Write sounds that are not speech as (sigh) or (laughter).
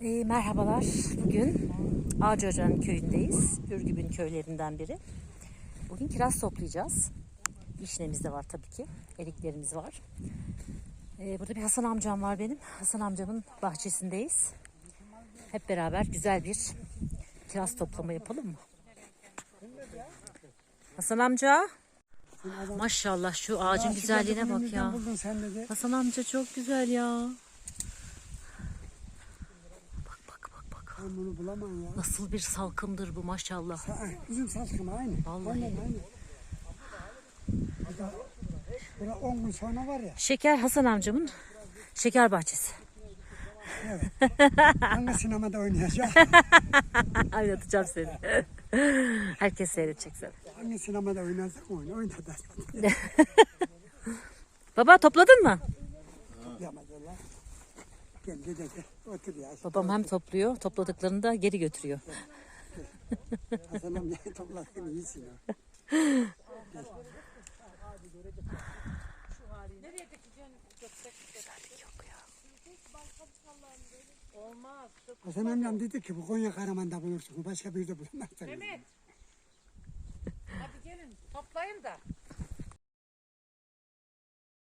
Ee, merhabalar. Bugün Ağaçoca'nın köyündeyiz. Ürgüp'ün köylerinden biri. Bugün kiraz toplayacağız. İşnemiz de var tabii ki. Eriklerimiz var. Ee, burada bir Hasan amcam var benim. Hasan amcamın bahçesindeyiz. Hep beraber güzel bir kiraz toplama yapalım mı? Hasan amca. Maşallah şu ağacın güzelliğine bak ya. Hasan amca çok güzel ya. Bak bak bak bak. Ben bunu bulamam ya. Nasıl bir salkımdır bu maşallah. Bizim saçkın aynı. Vallahi. Aynen aynı. Hatta Bura 10 gün sonra var ya. Şeker Hasan amcamın şeker bahçesi. Hangi sinemada oynayacak? Oynatacağım (laughs) seni. Herkes seyredecek seni. Hangi sinemada oynarsak oyun oynadı. (laughs) Baba topladın mı? Gel gel. Otur ya. Babam hem topluyor, topladıklarını da geri götürüyor. Hasan amcayı topladın iyisin ya. Hasan amcam dedi ki bu Konya Karaman'da bulursun. Başka bir de bulamazsın. Mehmet. Hadi gelin toplayın da.